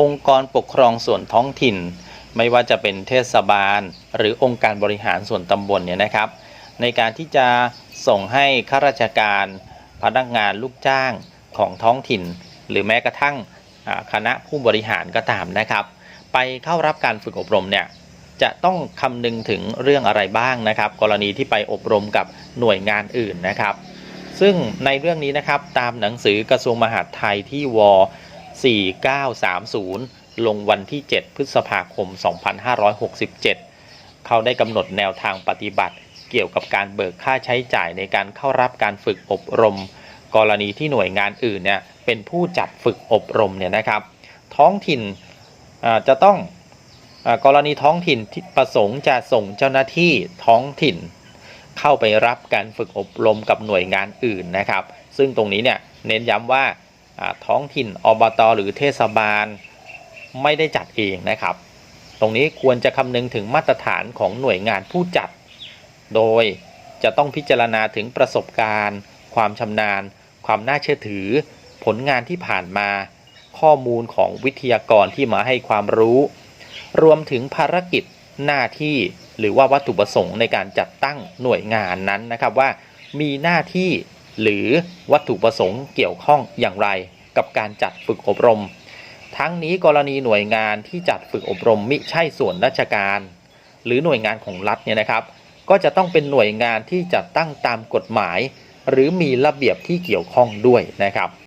องค์กรปกครองส่วนท้องถิ่น ไม่ว่าจะเป็นเทศบาล หรือองค์การบริหารส่วนตำบลเนี่ยนะครับ ในการที่จะส่งให้ข้าราชการ พนักงานลูกจ้างของท้องถิ่น หรือแม้กระทั่งคณะผู้บริหารก็ตามนะครับ ไปเข้ารับการฝึกอบรมเนี่ยจะต้องคำนึงถึงเรื่องอะไรบ้างนะครับ กรณีที่ไปอบรมกับหน่วยงานอื่นนะครับ ซึ่งในเรื่องนี้นะครับตามหนังสือกระทรวงมหาดไทยที่ว 4930 ลงวันที่ 7 พฤษภาคม 2567 เขาได้กำหนดแนวทางปฏิบัติ เกี่ยวกับการเบิกค่าใช้จ่ายในการเข้ารับการฝึกอบรม กรณีที่หน่วยงานอื่นเนี่ยเป็นผู้จัดฝึกอบรมเนี่ยนะครับ ท้องถิ่นจะต้องอกรณีท้องถิ่นประสงค์จะส่งเจ้าหน้าที่ท้องถิ่น เข้าไปรับการฝึกอบรมกับหน่วยงานอื่นนะครับ ซึ่งตรงนี้เนี่ยเน้นย้ำว่า ท้องถิ่นอบตหรือเทศบาลไม่ได้จัดเองนะครับ ตรงนี้ควรจะคำนึงถึงมาตรฐานของหน่วยงานผู้จัด โดยจะต้องพิจารณาถึงประสบการณ์ ความชำนาญ ความน่าเชื่อถือ ผลงานที่ผ่านมา ข้อมูลของวิทยากรที่มาให้ความรู้ รวมถึงภารกิจหน้าที่หรือว่าวัตถุประสงค์ในการจัดตั้งหน่วยงานนั้นนะครับว่ามีหน้าที่ หรือวัตถุประสงค์เกี่ยวข้องอย่างไร กับการจัดฝึกอบรม ทั้งนี้กรณีหน่วยงานที่จัดฝึกอบรมมิใช่ส่วนราชการ หรือหน่วยงานของรัฐเนี่ยนะครับ ก็จะต้องเป็นหน่วยงานที่จัดตั้งตามกฎหมาย หรือมีระเบียบที่เกี่ยวข้องด้วยนะครับ